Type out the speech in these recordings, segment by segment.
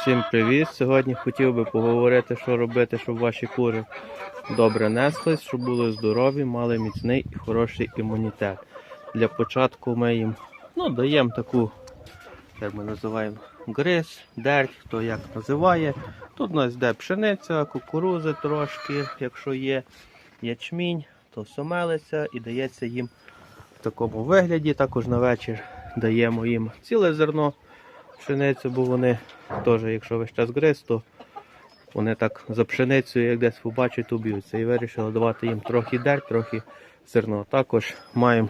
Всім привіт! Сьогодні хотів би поговорити, що робити, щоб ваші кури добре неслись, щоб були здорові, мали міцний і хороший імунітет. Для початку ми їм ну, даємо таку, як ми називаємо, гриз, дерть, хто як називає. Тут у нас йде пшениця, кукурузи трошки, якщо є ячмінь, то все і дається їм в такому вигляді. Також на вечір даємо їм ціле зерно пшеницю, бо вони теж, якщо весь час гриз, то вони так за пшеницею, як десь побачать, то б'ються. І вирішили давати їм трохи дерть, трохи зерно. Також маємо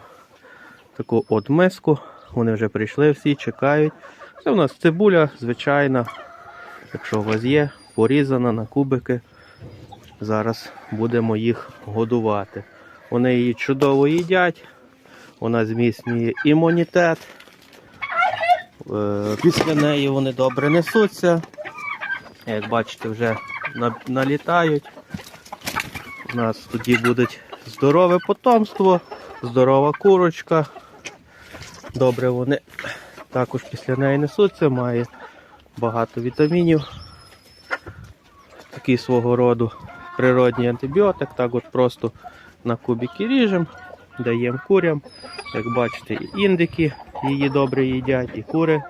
таку от миску. Вони вже прийшли всі, чекають. Це у нас цибуля звичайна, якщо у вас є, порізана на кубики. Зараз будемо їх годувати. Вони її чудово їдять, вона зміцнює імунітет. Е, Після неї вони добре несуться. Як бачите, вже налітають. У нас тоді буде здорове потомство, здорова курочка. Добре вони також після неї несуться, має багато вітамінів. Такий свого роду природній антибіотик. Так от просто на кубики ріжемо, даємо курям. Як бачите, і індики її добре їдять, і кури.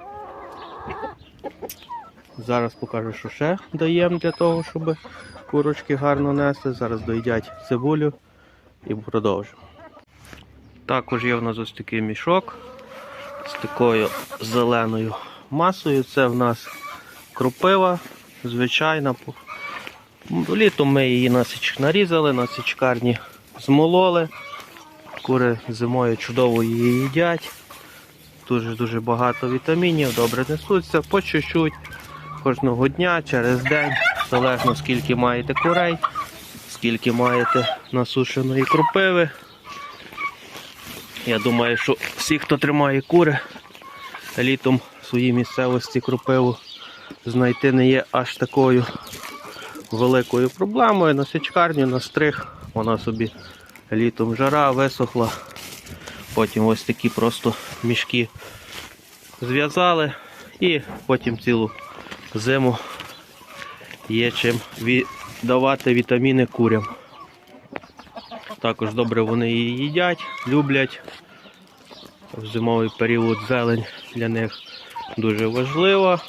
Зараз покажу, що ще даємо для того, щоб курочки гарно несли. Зараз доїдять цибулю і продовжимо. Також є в нас ось такий мішок з такою зеленою масою. Це в нас кропива, звичайна. Літом ми її насіч нарізали, на січкарні змололи. Кури зимою чудово її їдять. Дуже-дуже багато вітамінів, добре несуться, по чуть-чуть кожного дня, через день, залежно скільки маєте курей, скільки маєте насушеної крупиви. Я думаю, що всі, хто тримає кури, літом в своїй місцевості крупиву знайти не є аж такою великою проблемою. На січкарню, на стриг, вона собі літом жара висохла. Потім ось такі просто мішки зв'язали і потім цілу зиму є чим давати вітаміни курям. Також добре вони її їдять, люблять. В зимовий період зелень для них дуже важлива.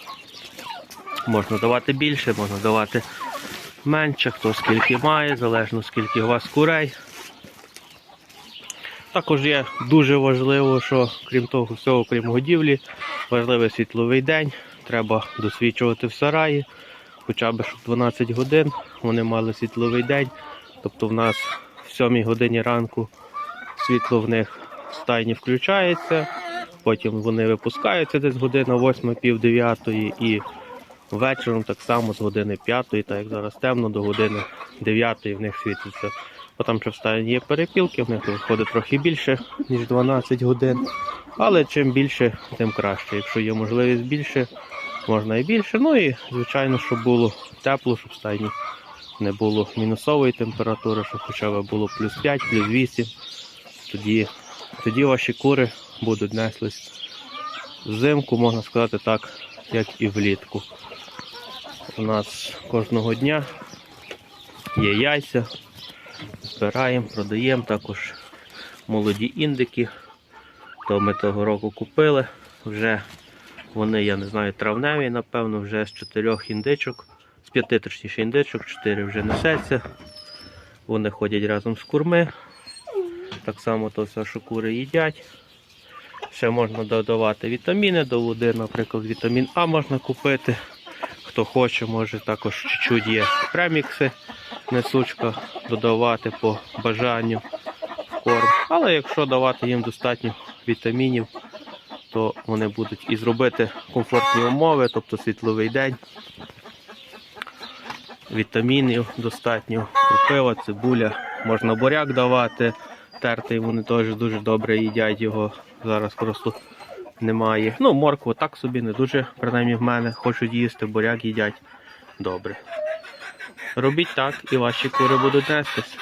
Можна давати більше, можна давати менше, хто скільки має, залежно скільки у вас курей. Також є дуже важливо, що крім того всього, крім годівлі, важливий світловий день. Треба досвідчувати в сараї, хоча б щоб 12 годин вони мали світловий день. Тобто в нас в 7 годині ранку світло в них в стайні включається, потім вони випускаються десь година 8 пів 9 і вечором так само з години 5, так як зараз темно, до години 9 в них світиться. Бо там що в стайні є перепілки, в них виходить трохи більше, ніж 12 годин. Але чим більше, тим краще. Якщо є можливість більше, можна і більше. Ну і звичайно, щоб було тепло, щоб стайні не було мінусової температури, щоб хоча б було плюс 5, плюс 8. Тоді, тоді ваші кури будуть неслись взимку, можна сказати так, як і влітку. У нас кожного дня є яйця, збираємо, продаємо також молоді індики. То ми того року купили. Вже вони, я не знаю, травневі, напевно, вже з чотирьох індичок, з п'яти точніше індичок, чотири вже несеться. Вони ходять разом з курми. Так само то все, що кури їдять. Ще можна додавати вітаміни до води, наприклад, вітамін А можна купити. Хто хоче, може також чуть-чуть є премікси, несучка додавати по бажанню в корм. Але якщо давати їм достатньо вітамінів, то вони будуть і зробити комфортні умови, тобто світловий день. Вітамінів достатньо, крупива, цибуля, можна буряк давати, тертий вони теж дуже добре їдять його. Зараз просто немає. Ну, моркву так собі не дуже, принаймні в мене, хочуть їсти, буряк їдять добре. Робіть так і ваші кури будуть нестись.